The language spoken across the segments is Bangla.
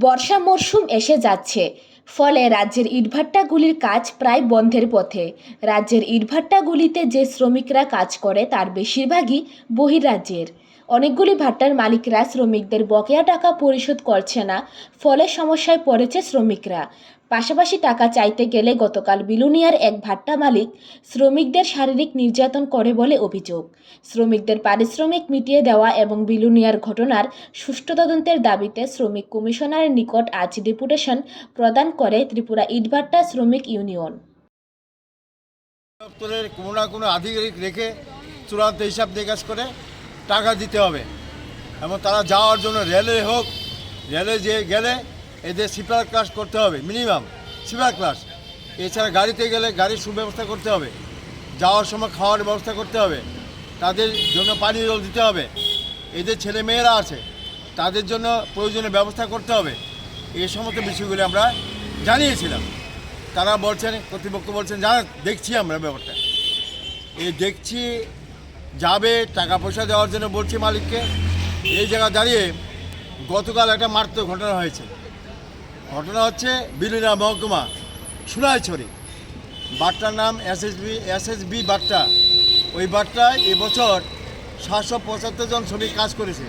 বর্ষা মরশুম এসে যাচ্ছে। ফলে রাজ্যের ইটভাট্টাগুলির কাজ প্রায় বন্ধের পথে। রাজ্যের ইটভাট্টাগুলিতে যে শ্রমিকরা কাজ করে, তার বেশিরভাগই বহিরাজ্যের। অনেকগুলি ভাট্টার মালিকরা শ্রমিকদের বকেয়া টাকা পরিশোধ করছে না, ফলে সমস্যায় পড়েছে শ্রমিকরা। পাশাপাশি টাকা চাইতে গেলে গতকাল বিলুনিয়ার এক ভাট্টা মালিক শ্রমিকদের শারীরিক নির্যাতন করে বলে অভিযোগ। শ্রমিকদের পারিশ্রমিক মিটিয়ে দেওয়া এবং বিলুনিয়ার ঘটনার সুষ্ঠু তদন্তের দাবিতে শ্রমিক কমিশনারের নিকট আজ ডেপুটেশন প্রদান করে ত্রিপুরা ইটভাট্টা শ্রমিক ইউনিয়ন। দপ্তরের কোনো না কোনো আধিকারিক রেখে চূড়ান্ত হিসাব নিকাশ করে টাকা দিতে হবে। এবং তারা যাওয়ার জন্য রেলে হোক, রেলে যে গেলে এদের স্লিপার ক্লাস করতে হবে মিনিমাম স্লিপার ক্লাস এছাড়া গাড়িতে গেলে গাড়ির সুব্যবস্থা করতে হবে, যাওয়ার সময় খাওয়ার ব্যবস্থা করতে হবে, তাদের জন্য পানীয় জল দিতে হবে। এদের ছেলে মেয়েরা আছে, তাদের জন্য প্রয়োজনীয় ব্যবস্থা করতে হবে। এই সমস্ত বিষয়গুলি আমরা জানিয়েছিলাম। তারা বলছেন, কর্তৃপক্ষ বলছেন জানা দেখছি আমরা ব্যাপারটা। এই দেখছি যাবে টাকা পয়সা দেওয়ার জন্য বলছি মালিককে। এই জায়গা দাঁড়িয়ে গতকাল একটা মারাত্মক ঘটনা হয়েছে। ঘটনা হচ্ছে বিলিনা মহকুমা, সুনাইছড়ি। বাট্টার নাম এসএসবি এসএসবি বাট্টা ওই বাট্টায় এবছর সাতশো পঁচাত্তর জন শ্রমিক কাজ করেছে।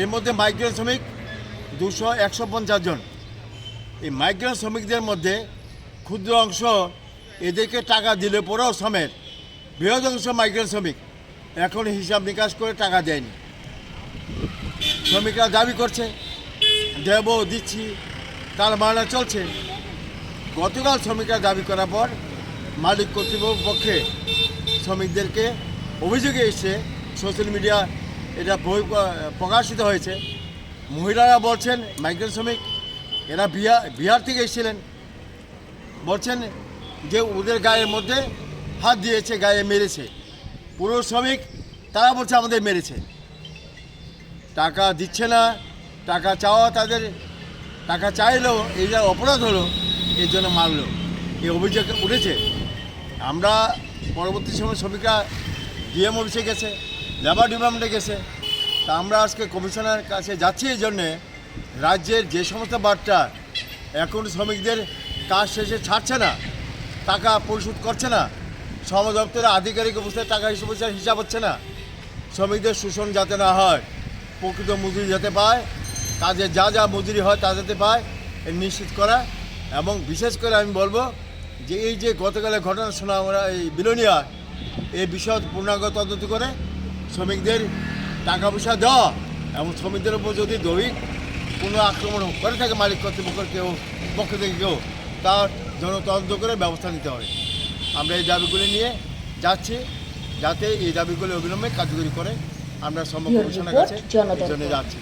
এর মধ্যে মাইগ্রেন্ট শ্রমিক দুশো একশো পঞ্চাশ জন। এই মাইগ্রেন্ট শ্রমিকদের মধ্যে ক্ষুদ্র অংশ এদেরকে টাকা দিলে পরেও সমেত বৃহৎ অংশ মাইগ্রেন্ট শ্রমিক। এখন হিসাব নিকাশ করে টাকা দেয়নি। শ্রমিকরা দাবি করছে, দেব, দিচ্ছি, তার মানা চলছে। গতকাল শ্রমিকরা দাবি করার পর মালিক কর্তৃপক্ষ পক্ষে শ্রমিকদেরকে অভিযোগে এসে সোশ্যাল মিডিয়া এটা প্রকাশিত হয়েছে। মহিলারা বলছেন, মাইগ্রেন্ট শ্রমিক, এরা বিহার বিহার থেকে এসেছিলেন। বলছেন যে ওদের গায়ের মধ্যে হাত দিয়েছে, গায়ে মেরেছে। পুরো শ্রমিক, তারা বলছে আমাদের মেরেছে। টাকা দিচ্ছে না, টাকা চাওয়া তাদের, টাকা চাইলেও এইটা অপরাধ হলো, এর জন্য মারলো। এই অভিযোগ উঠেছে। আমরা পরবর্তী সময় শ্রমিকরা ডিএম অফিসে গেছে লেবার ডিপার্টমেন্টে গেছে। তা আমরা আজকে কমিশনার কাছে যাচ্ছি এই জন্যে, রাজ্যের যে সমস্ত বার্তা এখন শ্রমিকদের কাজ শেষে ছাড়ছে না, টাকা পরিশোধ করছে না শ্রম দপ্তরের আধিকারিক অবস্থায় টাকা হিসাব হিসাব হচ্ছে না। শ্রমিকদের শোষণ যাতে না হয়, প্রকৃত মজুরি যাতে পায়, কাজে যা যা মজুরি হয় তা যাতে পায় নিশ্চিত করা। এবং বিশেষ করে আমি বলব যে এই যে গতকালের ঘটনা শোনা আমরা এই বিলোনিয়া এই বিষয় পূর্ণাঙ্গ তদন্ত করে শ্রমিকদের টাকা পয়সা দেওয়া এবং শ্রমিকদের উপর যদি দৈহিক কোনো আক্রমণ করে থাকে মালিক কর্তৃপক্ষের কেউ, পক্ষ থেকে কেউ, তার জন্য তদন্ত করে ব্যবস্থা নিতে হবে। আমরা এই দাবিগুলি নিয়ে যাচ্ছি যাতে এই দাবিগুলি অবিলম্বে কার্যকরী করে আমরা সম্ভব কমিশনের কাছে। যাচ্ছি